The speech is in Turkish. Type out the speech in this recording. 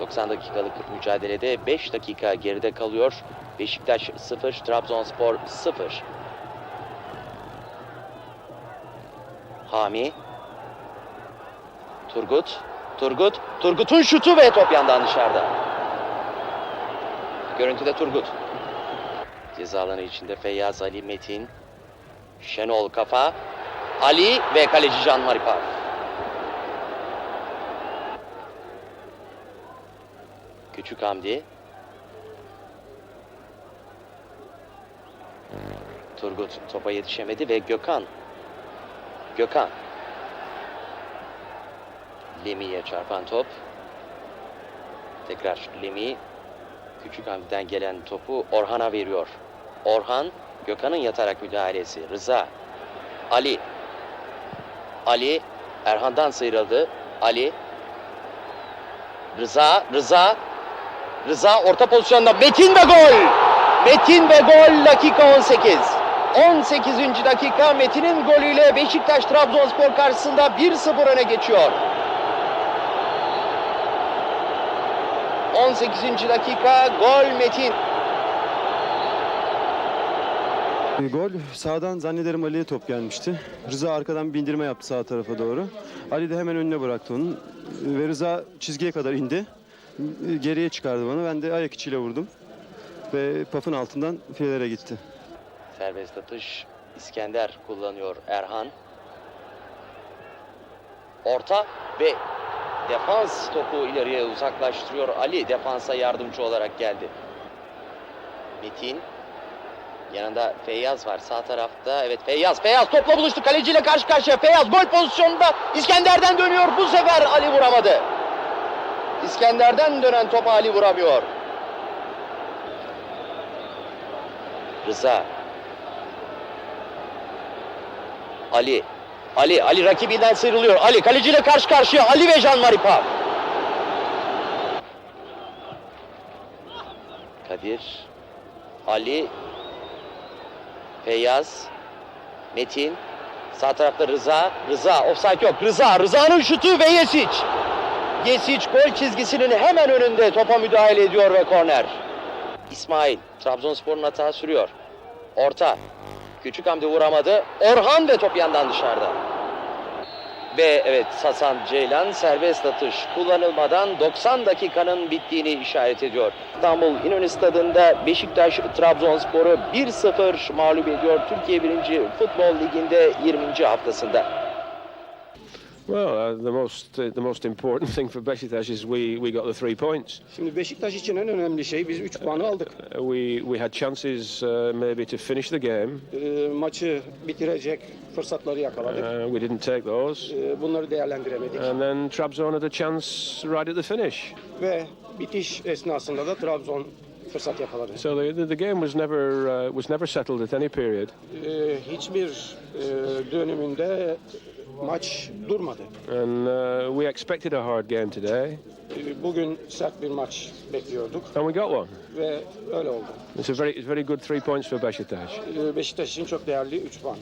90 dakikalık mücadelede 5 dakika geride kalıyor. Beşiktaş 0, Trabzonspor 0. Hami. Turgut. Turgut. Turgut'un şutu ve top yandan dışarıda. Görüntüde Turgut. Ceza alanı içinde Feyyaz Ali Metin. Şenol Kafa. Ali ve kaleci Can Maripar. Küçük Hamdi. Turgut topa yetişemedi ve Gökhan. Gökhan. Lemi'ye çarpan top. Tekrar Lemi. Küçük Hamdi'den gelen topu Orhan'a veriyor. Orhan, Gökhan'ın yatarak müdahalesi. Rıza. Ali. Ali Erhan'dan sıyrıldı. Ali. Rıza, Rıza. Rıza orta pozisyonda Metin ve gol. Metin ve gol dakika 18. 18. dakika Metin'in golüyle Beşiktaş Trabzonspor karşısında 1-0 öne geçiyor. 18. dakika gol Metin. Gol sağdan zannederim Ali'ye top gelmişti. Rıza arkadan bir indirme yaptı sağ tarafa doğru. Ali de hemen önüne bıraktı onu. E, Ve Rıza çizgiye kadar indi. Geriye çıkardı bana. Ben de ayak içiyle vurdum. Ve pafın altından filelere gitti. Serbest atış İskender kullanıyor Erhan. Orta ve defans topu ileriye uzaklaştırıyor. Ali defansa yardımcı olarak geldi. Metin. Yanında Feyyaz var sağ tarafta. Evet Feyyaz. Feyyaz topla buluştu. Kaleciyle karşı karşıya. Feyyaz gol pozisyonunda İskender'den dönüyor. Bu sefer Ali vuramadı. İskender'den dönen topa Ali vuramıyor. Rıza. Ali. Ali. Ali rakibinden sıyrılıyor. Ali kaleciyle karşı karşıya. Ali ve Jean Maripa. Kadir. Ali. Feyyaz. Metin. Sağ tarafta Rıza. Rıza. Offside yok. Rıza. Rıza'nın şutu ve Yesic. Yesic gol çizgisinin hemen önünde topa müdahale ediyor ve korner. İsmail. Trabzonspor'un hata sürüyor. Orta. Küçük Hamdi vuramadı. Orhan ve top yandan dışarıda. Ve evet Hasan Ceylan serbest atış kullanılmadan 90 dakikanın bittiğini işaret ediyor. İstanbul İnönü Stadı'nda Beşiktaş Trabzonspor'u 1-0 mağlup ediyor. Türkiye 1. Futbol Ligi'nde 20. haftasında. Well, uh, the most uh, the most important thing for Besiktas is we, we got the three points. Şimdi Beşiktaş için en önemli şey biz 3 puanı aldık. Uh, we we had chances uh, maybe to finish the game. Maçı bitirecek fırsatları yakaladık. Uh, we didn't take those, Ee, bunları değerlendiremedik. and then Trabzon had a chance right at the finish. Ve bitiş esnasında da Trabzon yakaladı. So the the, the game was never uh, was never settled at any period. Ee, hiçbir e, dönümünde maç durmadı. And uh, we expected a hard game today, bugün sert bir maç bekliyorduk and we got one. ve öyle oldu. It's a very it's very good three points for Besiktas. Beşiktaş için çok değerli 3 puan.